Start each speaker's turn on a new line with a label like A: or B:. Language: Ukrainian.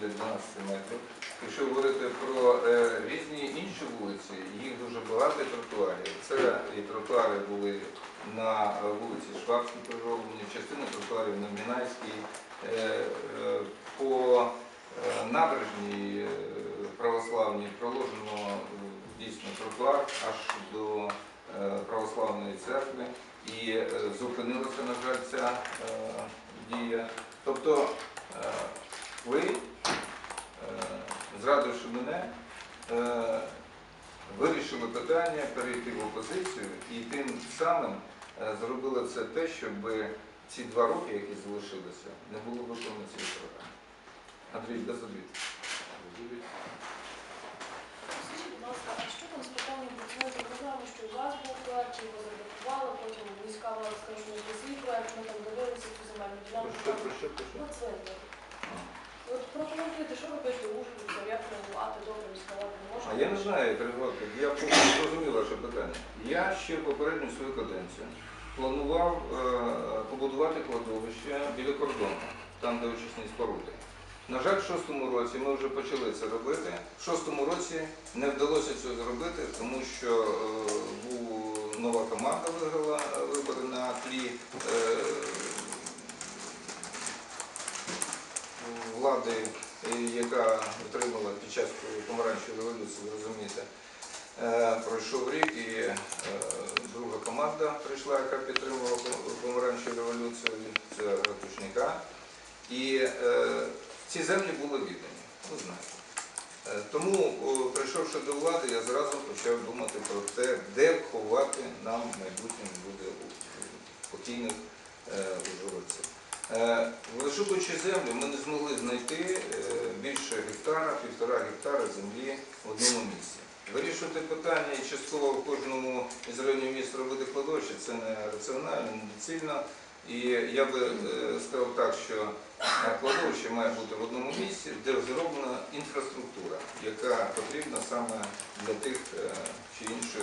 A: біля 12 метрів. Якщо говорити про е, різні інші вулиці, їх дуже багато і тротуарів. Це і тротуари були на вулиці Швабській прижовлені, частина тротуарів на Мінайській. Е, е, По набережній православній проложено дійсно тротуар аж до православної церкви і зупинилася, на жаль, ця дія. Тобто ви, зрадивши мене, е, вирішили питання перейти в опозицію і тим самим е, зробили це те, щоб ці два роки, які залишилися, не було виконано цієї програми. Андрій, без обід.
B: Скажіть, будь ласка, а що там з питанням працювати програми, що у вас був проект, чи його заблокували, потім міська влада скаже, що не свій проект, ми там дивилися цю земельну
A: Про
B: ділянку.
A: що, про що, про що?
B: Що пишете Ужгородцям, як реагувати добре не може?
A: А я не знаю, перегородки. Я зрозумів ваше питання. Я ще попередню свою каденцію планував е, побудувати кладовище біля кордону, там, де очисні споруди. На жаль, в шостому році ми вже почали це робити. В шостому році не вдалося цього зробити, тому що е, був нова команда виграла е, вибори на тлі е, влади, яка отримала під час помаранчевої революції, ви розумієте. Е, Пройшов рік і е, друга команда прийшла, яка підтримувала помаранчеву революцію, це Ратушняка. І е, ці землі були віддані, ви знаєте. Тому, прийшовши до влади, я зразу почав думати про те, де ховати нам в майбутньому буде покійних ужгородців. Е, Вишукуючи землю, ми не змогли знайти е, більше гектара, півтора гектара землі в одному місці. Вирішувати питання і частково в кожному із районів міста робити кладовище це не раціонально, не доцільно. І я би е, сказав так, що кладовище має бути в одному місці, де зроблена інфраструктура, яка потрібна саме для тих чи інших